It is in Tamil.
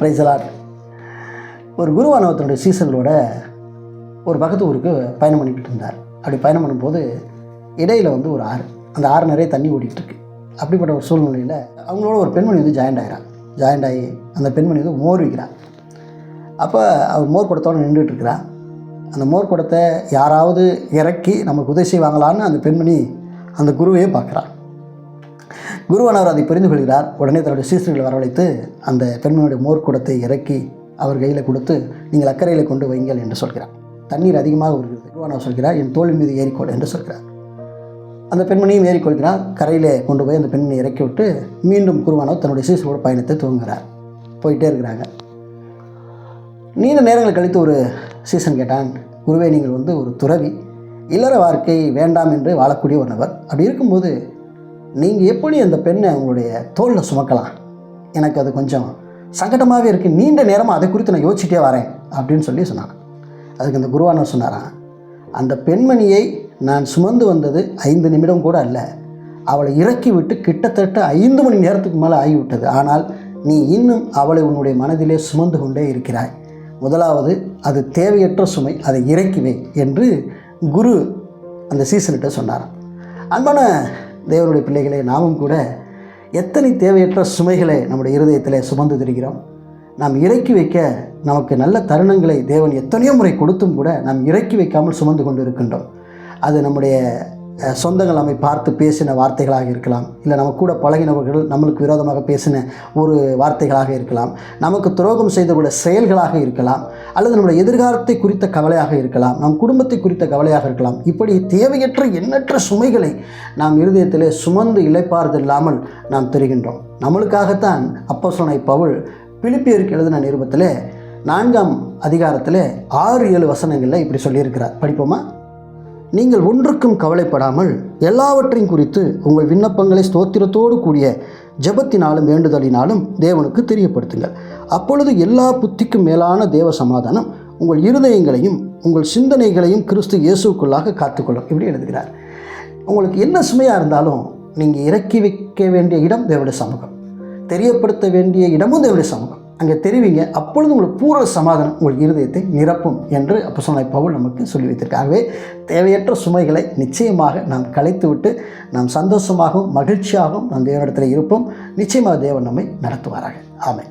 பிரைசலாட் ஒரு குருவானவத்தினுடைய சீசர்களோட ஒரு பக்கத்து ஊருக்கு பயணம் பண்ணிக்கிட்டு இருந்தார். அப்படி பயணம் பண்ணும்போது இடையில் வந்து ஒரு ஆறு அந்த ஆறு நிறைய தண்ணி ஓடிட்டுருக்கு அப்படிப்பட்ட ஒரு சூழ்நிலையில் அவங்களோட ஒரு பெண்மணி வந்து ஜாயிண்ட் ஆகிறான் ஜாயிண்ட் ஆகி அந்த பெண்மணி வந்து மோர் விற்கிறான். அப்போ அவர் மோர் குடத்தோடு நின்றுட்டுருக்கிறான் அந்த மோர் குடத்தை யாராவது இறக்கி நமக்கு உதவி செய்வாங்களான்னு அந்த பெண்மணி அந்த குருவையே பார்க்குறான். குருவானவர் அதை புரிந்து கொள்கிறார். உடனே தன்னுடைய சீசர்களை வரவழைத்து அந்த பெண்மணியுடைய மோர்க்கூடத்தை இறக்கி அவர் கையில் கொடுத்து நீங்கள் அக்கறையில் கொண்டு வைங்கள் என்று சொல்கிறார். தண்ணீர் அதிகமாக வருகிறது. குருவானவர் சொல்கிறார் என் தோளின் மீது ஏறிக்கொள் என்று சொல்கிறார். அந்த பெண்மணியும் ஏறிக்கொள்கிறார். கரையில் கொண்டு போய் அந்த பெண்மணியை இறக்கி விட்டு மீண்டும் குருவானவர் தன்னுடைய சீசரோட பயணத்தை துவங்குகிறார். போயிட்டே இருக்கிறாங்க. நீண்ட நேரங்கள் கழித்து ஒரு சீசன் கேட்டான் குருவே நீங்கள் வந்து ஒரு துறவி. இல்லற வாழ்க்கை வேண்டாம் என்று வாழக்கூடிய ஒரு நபர். அப்படி இருக்கும்போது நீங்கள் எப்படி அந்த பெண்ணை உங்களுடைய தோளில் சுமக்கலாம்? எனக்கு அது கொஞ்சம் சங்கடமாகவே இருக்குது நீண்ட நேரமாக அதை குறித்து நான் யோசிச்சுட்டே வரேன் அப்படின்னு சொல்லி சொன்னான் அதுக்கு அந்த குருவானவர் சொன்னாரான் அந்த பெண்மணியை நான் சுமந்து வந்தது ஐந்து நிமிடம் கூட அல்ல. அவளை இறக்கி விட்டு கிட்டத்தட்ட ஐந்து மணி நேரத்துக்கு மேலே ஆகிவிட்டது. ஆனால் நீ இன்னும் அவளை உன்னுடைய மனதிலே சுமந்து கொண்டே இருக்கிறாய். முதலாவது அது தேவையற்ற சுமை அதை இறக்கிவே என்று குரு அந்த சீசன்கிட்ட சொன்னார் அன்பான தேவனுடைய பிள்ளைகளே நாமும் கூட எத்தனை தேவையற்ற சுமைகளை நம்முடைய இருதயத்தில் சுமந்து திரிகிறோம். நாம் இறக்கி வைக்க நமக்கு நல்ல தருணங்களை தேவன் எத்தனையோ முறை கொடுத்தும் கூட நாம் இறக்கி வைக்காமல் சுமந்து கொண்டு இருக்கின்றோம் அது நம்முடைய சொந்தங்கள் நம்மை பார்த்து பேசின வார்த்தைகளாக இருக்கலாம். இல்லை நம்ம கூட பழகினவர்கள் நம்மளுக்கு விரோதமாக பேசின ஒரு வார்த்தைகளாக இருக்கலாம். நமக்கு துரோகம் செய்தவருடைய செயல்களாக இருக்கலாம். அல்லது நம்முடைய எதிர்காலத்தை குறித்த கவலையாக இருக்கலாம். நம் குடும்பத்தை குறித்த கவலையாக இருக்கலாம். இப்படி தேவையற்ற எண்ணற்ற சுமைகளை நாம் இருதயத்திலே சுமந்து இழைப்பார்து இல்லாமல் நாம் தெரிகின்றோம். நம்மளுக்காகத்தான் அப்போ சொன்ன பவுல் பிலிப்பியருக்கு எழுதின நிருபத்தில் நான்காம் அதிகாரத்தில் ஆறு ஏழு வசனங்களில் இப்படி சொல்லியிருக்கிறார். படிப்போமா? நீங்கள் ஒன்றுக்கும் கவலைப்படாமல் எல்லாவற்றையும் குறித்து உங்கள் விண்ணப்பங்களை ஸ்தோத்திரத்தோடு கூடிய ஜெபத்தினாலும் வேண்டுதலினாலும் தேவனுக்கு தெரியப்படுத்துங்கள். அப்பொழுது எல்லா புத்திக்கும் மேலான தேவ சமாதானம் உங்கள் இருதயங்களையும் உங்கள் சிந்தனைகளையும் கிறிஸ்து இயேசுக்குள்ளாக காத்துக்கொள்ளும். இப்படி எழுதுகிறார். உங்களுக்கு என்ன சுமையாக இருந்தாலும் நீங்கள் இறக்கி வைக்க வேண்டிய இடம் தேவடைய சமூகம். தெரியப்படுத்த வேண்டிய இடமும் தேவடைய சமூகம். அங்கே தெரிவிங்க அப்பொழுது உங்களுக்கு பூர்வ சமாதானம் உங்கள் இருதயத்தை நிரப்பும் என்று அப்போ சொன்ன பவுல் நமக்கு சொல்லி வைத்திருக்காகவே தேவையற்ற சுமைகளை நிச்சயமாக நாம் கலைத்துவிட்டு நாம் சந்தோஷமாகவும் மகிழ்ச்சியாகவும் நம் தேவனிடத்தில் இருப்போம். நிச்சயமாக தேவன் நம்மை நடத்துவாராக. ஆமை